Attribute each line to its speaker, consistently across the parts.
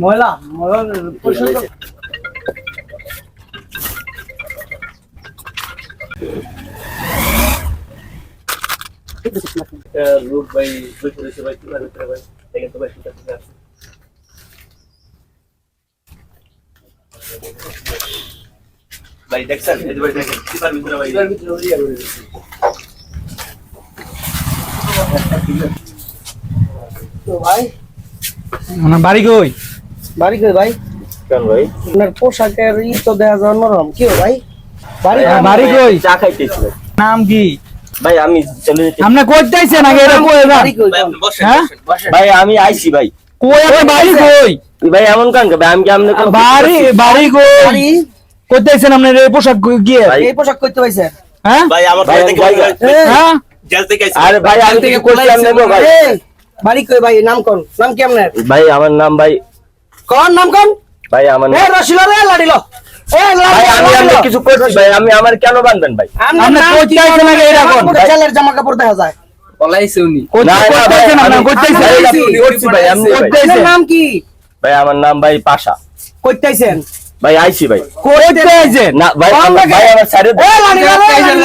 Speaker 1: ময়লা ময়লা
Speaker 2: লোক ভাই ভাই ভাই দেখেন তো ভাই ভাই দেখছেন ভাই ভিতরে ভাই
Speaker 1: ভিতরে ভাই
Speaker 3: আমার বাড়ি কই?
Speaker 1: বাড়ি কই ভাই?
Speaker 2: কেন ভাই?
Speaker 1: আপনার পোশাকের ই তো দেখা যায় নরম। কি ভাই? বাড়ি
Speaker 3: বাড়ি কই?
Speaker 2: চা খাইতেছি ভাই।
Speaker 3: নাম কি?
Speaker 2: ভাই আমি চলে যেতে
Speaker 3: আপনি কই আগে এটা কই না
Speaker 1: বাড়ি কই
Speaker 2: ভাই আমি আইছি ভাই।
Speaker 3: কই আপনি বাড়ি কই?
Speaker 2: ভাই এমন কান ভাই? আমি কি আমনে
Speaker 3: বাড়ি বাড়ি কই?
Speaker 1: বাড়ি?
Speaker 3: আপনি? এই পোশাক গিয়ে?
Speaker 1: এই পোশাক করতে পাইছেন?
Speaker 3: হ্যাঁ?
Speaker 4: ভাই আমার
Speaker 2: ভাই,
Speaker 4: থেকে
Speaker 2: ভাই,
Speaker 4: ভাই,
Speaker 3: হ্যাঁ?
Speaker 4: জেল থেকে
Speaker 2: আরে ভাই আমি ভাই।
Speaker 1: বাড়ি কই ভাই? নাম কোন নাম কি আপনার?
Speaker 2: ভাই আমার নাম ভাই
Speaker 1: কোন নাম কোন
Speaker 2: ভাই আমার
Speaker 1: এ রসিল রে লাড়িল এ
Speaker 2: ভাই আমি আমি কিছু করছি ভাই আমি আমার কেন বাঁধবেন ভাই?
Speaker 3: আপনি কই যাইছেন আগে এটা কোন
Speaker 1: ছেলের জামা কাপড় দেখা যায়।
Speaker 3: কই
Speaker 2: না, না, ভাই,
Speaker 3: যাইছেন আপনি
Speaker 2: আমি-
Speaker 3: কই যাইছেন
Speaker 2: ভাই, আমি করছি ভাই, আমি ভাই।
Speaker 3: কই
Speaker 1: এর নাম কি?
Speaker 2: ভাই আমার নাম ভাই পাশা।
Speaker 1: কইতাইছেন?
Speaker 2: ভাই আইছি ভাই।
Speaker 3: কই যাইছেন
Speaker 2: না ভাই? ভাই আমার সাইডে
Speaker 1: এ লাড়িল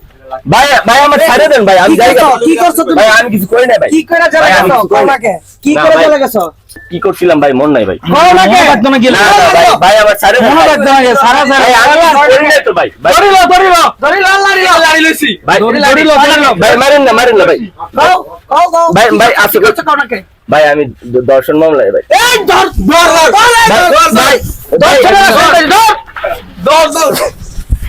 Speaker 2: ভাই আমি দর্শন মামলায় ভাই
Speaker 1: দর্শন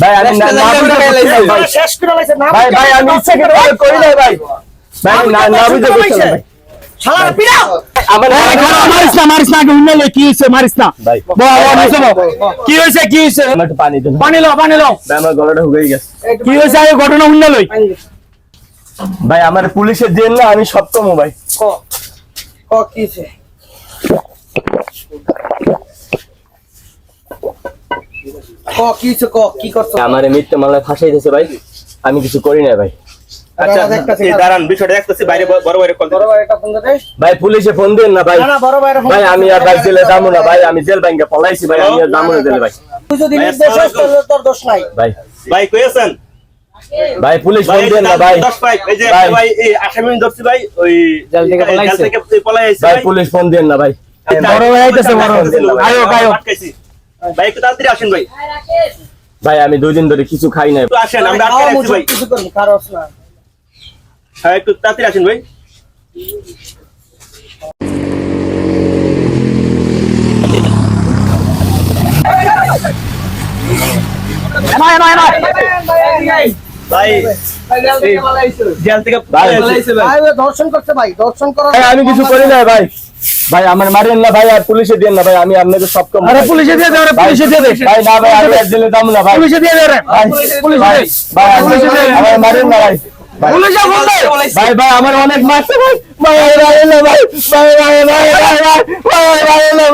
Speaker 2: ভাই আমি
Speaker 1: শেষ করে লাইছে না
Speaker 2: ভাই। ভাই। আমি ইচ্ছা করে করি না ভাই। ভাই না না বুঝে ভাই।
Speaker 1: শালা পিড়া
Speaker 2: আমার
Speaker 3: মারিস না মারিস না আগে কি হয়েছে মারিস না।
Speaker 2: ভাই।
Speaker 3: কি হয়েছে কি
Speaker 2: একটু পানি দেন।
Speaker 3: পানি লো পানি লো
Speaker 2: আমার গলাটা হুগেই গেছে।
Speaker 3: কি হয়েছে আগে ঘটনা উন্নয়
Speaker 2: ভাই আমার পুলিশের জেল না আমি সপ্তম ভাই।
Speaker 1: ক ক কিছে ক ক কি? করছ?
Speaker 2: আমার মিথ্যে মামলায় ফাঁসাই দিয়েছে ভাই। আমি কিছু করি না ভাই।
Speaker 4: আচ্ছা, দাঁড়ান, বিষয়টা দেখতাছি, বাইরে বড় বাইরে কল
Speaker 1: বড় ভাই ফোন দে।
Speaker 2: ভাই পুলিশে ফোন দেন না ভাই।
Speaker 1: না বড়
Speaker 2: ভাই আমি আর ভাই জেলে যাব না ভাই আমি জেল ব্যাংকে পলাইছি ভাই আমি আর যাব না জেলে ভাই।
Speaker 1: তুই যদি
Speaker 4: ভাই,
Speaker 1: নির্দেশ
Speaker 4: আসসালামু
Speaker 1: তোর তোর দোষ নাই।
Speaker 2: ভাই।
Speaker 4: ভাই, কই আছেন?
Speaker 2: ভাই পুলিশ ফোন দেন না ভাই।
Speaker 4: দশ ভাই, এই যে
Speaker 2: ভাই।
Speaker 4: ভাই, এই আসামি ধরছি ভাই, ওই
Speaker 3: জেল থেকে পলাইছে।
Speaker 4: জেল থেকে পলাই
Speaker 2: ভাই
Speaker 4: ভাই।
Speaker 2: পুলিশ ফোন দেন না ভাই।
Speaker 3: বড় ভাই আইতাছে, বড় আয়ো, আয়ো।
Speaker 4: আটকাইছি। ভাই, একটু তাড়াতাড়ি আসেন ভাই।
Speaker 2: ভাই আমি দুই দিন ধরে কিছু খাই নাই
Speaker 4: আসেন, আমরা আটকে রাখছি ভাই।
Speaker 1: কিছু করবি কারোস না
Speaker 4: হ্যাঁ, একটু তাড়াতাড়ি আসেন ভাই। ভাই,
Speaker 2: আমার অনেক ভাই না ভাই ভাই না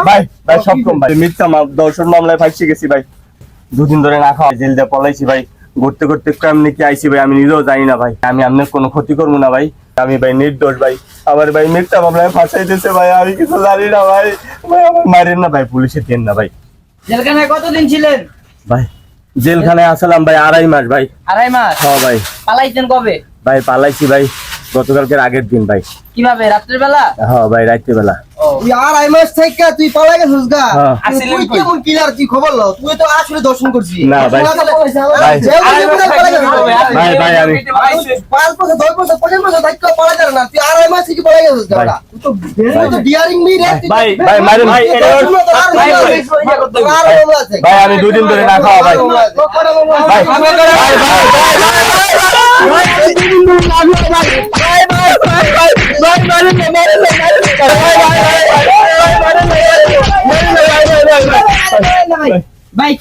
Speaker 2: ভাই ভাই মিথ্যা দর্শন মামলায় ফাঁসি গেছি ভাই দুদিন ধরে না খাওয়া জেল দিয়ে পলাইছি ভাই। ঘুরতে ঘুরতে কেমনি কি আইছি ভাই আমি নিজেও জানি না ভাই। আমি আপনার কোনো ক্ষতি করব না ভাই। আমি ভাই নির্দোষ ভাই। আমার ভাই মিথ্যা মামলায় ফাঁসাই দিতেছে ভাই আমি কিছু জানি না ভাই। ভাই আমার মারেন না ভাই পুলিশে দেন না ভাই।
Speaker 5: জেলখানায় কতদিন ছিলেন?
Speaker 2: ভাই জেলখানায় আসলাম ভাই আড়াই মাস ভাই।
Speaker 5: আড়াই মাস?
Speaker 2: হ্যাঁ ভাই।
Speaker 5: পালাইছেন কবে?
Speaker 2: ভাই পালাইছি ভাই গতকালকের আগের দিন ভাই।
Speaker 5: কীভাবে রাত্রের বেলা
Speaker 2: হ্যাঁ ভাই রাত্রে বেলা
Speaker 1: তুই আর আই মাস থেকে তুই পালাই গেছিস গা
Speaker 2: হ্যাঁ।
Speaker 1: তুই কেমন কিলার তুই খবর লো তুই তো আসলে দর্শন করছিস
Speaker 2: না, ভাই। ভাই। ভাই ভাই আমি
Speaker 1: পাঁচ বছর দশ বছর পঁচিশ বছর পালা যাবে না তুই আড়াই মাস থেকে পালাই গেছিস
Speaker 2: ভাই।
Speaker 1: গা
Speaker 4: ভাই,
Speaker 2: ভাই মারেন
Speaker 4: ভাই,
Speaker 2: ভাই
Speaker 4: এটা-
Speaker 1: ভাই, ভাই, তোর আর মামলা আছে।
Speaker 2: ভাই আমি দুদিন ধরে না খাওয়া ভাই।
Speaker 5: ভাই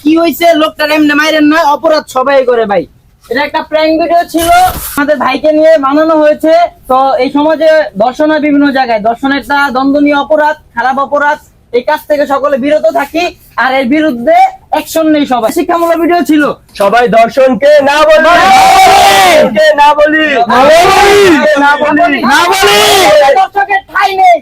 Speaker 5: কি হয়েছে? লোকটার এমনি মাইরেন না অপরাধ সবাই করে ভাই। এটা একটা প্র্যাঙ্ক ভিডিও ছিল আমাদের ভাইকে নিয়ে বানানো হয়েছে। তো এই সমাজে দর্শন হয় বিভিন্ন জায়গায় দর্শন একটা দ্বন্দ্বনীয় অপরাধ খারাপ অপরাধ এই কাজ থেকে সকলে বিরত থাকি। আর এর বিরুদ্ধে অ্যাকশন নেই সবাই। শিক্ষামূলক ভিডিও ছিল।
Speaker 2: সবাই দর্শনকে না বলি। কে না বলি। না বলি।
Speaker 5: না বলি! দর্শকের ঠাই নেই।